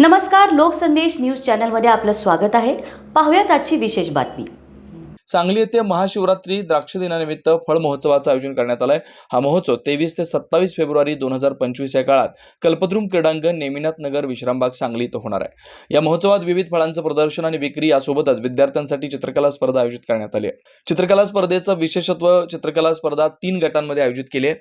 नमस्कार लोकसंदेश न्यूज चॅनलमध्ये आपलं स्वागत आहे. पाहुयात आजची विशेष बातमी. सांगली येथे महाशिवरात्री द्राक्ष दिनानिमित्त फळ महोत्सवाचं आयोजन करण्यात आलंय. हा महोत्सव तेवीस ते सत्तावीस फेब्रुवारी दोन हजार पंचवीस या काळात कल्पद्रुम क्रीडांगण नेमिनाथ नगर विश्रामबाग सांगली इथं होणार आहे. या महोत्सवात विविध फळांचं प्रदर्शन आणि विक्री यासोबतच विद्यार्थ्यांसाठी चित्रकला स्पर्धा आयोजित करण्यात आली आहे. चित्रकला स्पर्धेचं विशेषत्व चित्रकला स्पर्धा तीन गटांमध्ये आयोजित केली आहे.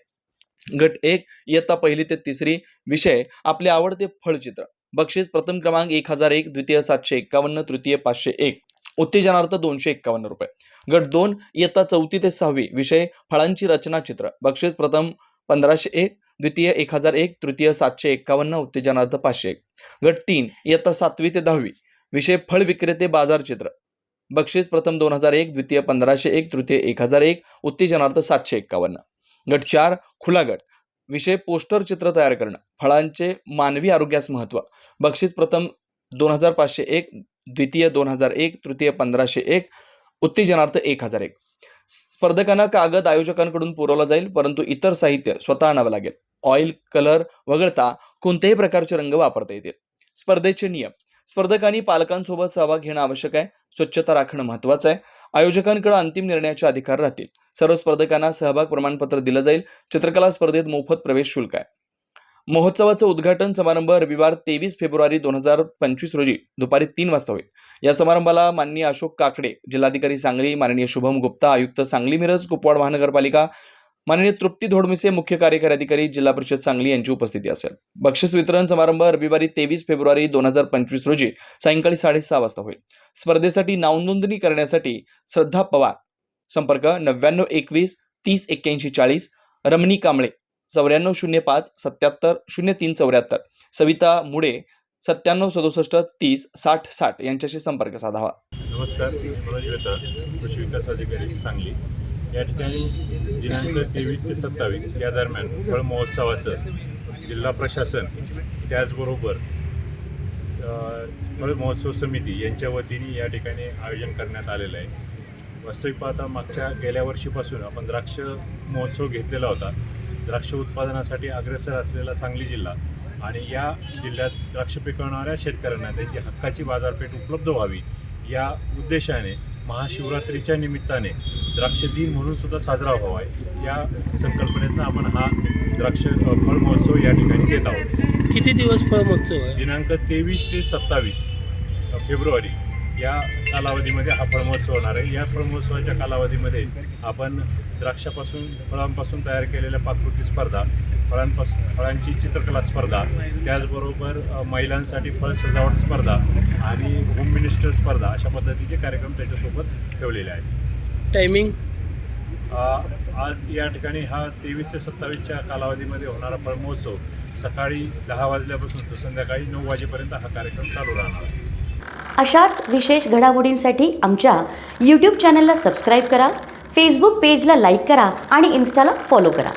गट एक इयत्ता पहिली ते तिसरी विषय आपले आवडते फळचित्र बक्षीस प्रथम क्रमांक एक हजार एक द्वितीय सातशे एक्कावन्न तृतीय पाचशे एक. उत्तेजनार्थ दोनशे एक्कावन्न रुपये. गट दोन इयत्ता चौथी ते सहावी विषय फळांची रचना चित्र. बक्षीस प्रथम पंधराशे एक द्वितीय एक हजार एक तृतीय सातशे एक्कावन्न उत्तेजनार्थ पाचशे एक. गट तीन इयत्ता सातवी ते दहावी विषय फळ विक्रेते बाजार चित्र. बक्षीस प्रथम दोन हजार एक द्वितीय पंधराशे एक तृतीय एक हजार एक उत्तेजनार्थ सातशे एक्कावन्न. गट चार खुला गट. विषय पोस्टर चित्र तयार करणं फळांचे मानवी आरोग्यास महत्त्व. बक्षीस प्रथम दोन हजार पाचशे एक द्वितीय दोन हजार एक तृतीय पंधराशे एक उत्तेजनार्थ एक हजार एक. स्पर्धकांना कागद आयोजकांकडून पुरवला जाईल परंतु इतर साहित्य स्वतः आणावं लागेल. ऑइल कलर वगळता कोणत्याही प्रकारचे रंग वापरता येतील. स्पर्धेचे नियम. स्पर्धकांनी पालकांसोबत सहभाग घेणं आवश्यक आहे. स्वच्छता राखणं महत्वाचं आहे. आयोजकांकडे अंतिम निर्णयाचे अधिकार राहतील. सर्व स्पर्धकांना सहभाग प्रमाणपत्र दिलं जाईल. चित्रकला स्पर्धेत मोफत प्रवेश शुल्क आहे. महोत्सवाचं उद्घाटन समारंभ रविवार तेवीस फेब्रुवारी दोन हजार पंचवीस रोजी दुपारी तीन वाजता होईल. या समारंभाला माननीय अशोक काकडे जिल्हाधिकारी सांगली माननीय शुभम गुप्ता आयुक्त सांगली मिरज कुपवाड महानगरपालिका माननीय तृप्ती धोडमिसे मुख्य कार्यकारी अधिकारी जिल्हा परिषद सांगली यांची उपस्थिती असेल. बक्षीस वितरण समारंभ रविवारी तेवीस फेब्रुवारी दोन हजार पंचवीस रोजी सायंकाळी साडेसहा वाजता होईल. स्पर्धेसाठी नावनोंदणी करण्यासाठी श्रद्धा पवार. संपर्क नव्याण्णव एकवीस तीस एक्क्याऐंशी चाळीस. रमणी कांबळे चौऱ्याण्णव शून्य पाच सत्याहत्तर शून्य तीन चौऱ्याहत्तर. सविता मुडे सत्त्याण्णव सदुसष्ट तीस साठ साठ यांच्याशी संपर्क साधावा. नमस्कार कृषी विकास अधिकारी सांगली. या ठिकाणी दिनांक तेवीस ते सत्तावीस या दरम्यान फळ महोत्सवाचं जिल्हा प्रशासन त्याचबरोबर फळ महोत्सव समिती यांच्या वतीने या ठिकाणी आयोजन करण्यात आलेलं आहे. वास्तविक पाहता मागच्या गेल्या वर्षीपासून आपण द्राक्ष महोत्सव घेतलेला होता. द्राक्ष उत्पादनासाठी अग्रेसर असलेला सांगली जिल्हा आणि या जिल्ह्यात द्राक्ष पिकवणाऱ्या शेतकऱ्यांना त्यांची हक्काची बाजारपेठ उपलब्ध व्हावी या उद्देशाने महाशिवरात्रीच्या निमित्ताने द्राक्ष दिन म्हणून सुद्धा साजरा व्हावा या संकल्पनेतनं आपण हा द्राक्ष फळ महोत्सव या ठिकाणी घेत आहोत. किती दिवस फळ महोत्सव आहे? दिनांक तेवीस ते सत्तावीस फेब्रुवारी या कालावधीमध्ये हा फळमहोत्सव होणार आहे. या फळमहोत्सवाच्या कालावधीमध्ये आपण द्राक्षापासून फळांपासून तयार केलेल्या पाककृती स्पर्धा फळांपासून फळांची चित्रकला स्पर्धा त्याचबरोबर महिलांसाठी फळ सजावट स्पर्धा आणि होम मिनिस्टर स्पर्धा अशा पद्धतीचे कार्यक्रम त्याच्यासोबत ठेवलेले आहेत. टायमिंग आज या ठिकाणी हा तेवीस ते सत्तावीसच्या कालावधीमध्ये होणारा फळमहोत्सव सकाळी दहा वाजल्यापासून तर संध्याकाळी नऊ वाजेपर्यंत हा कार्यक्रम चालू राहणार. आहे अशाच विशेष घडामोडींसाठी आमच्या यूट्यूब चॅनलला सबस्क्राईब करा फेसबुक पेजला लाईक करा आणि इन्स्टाला फॉलो करा.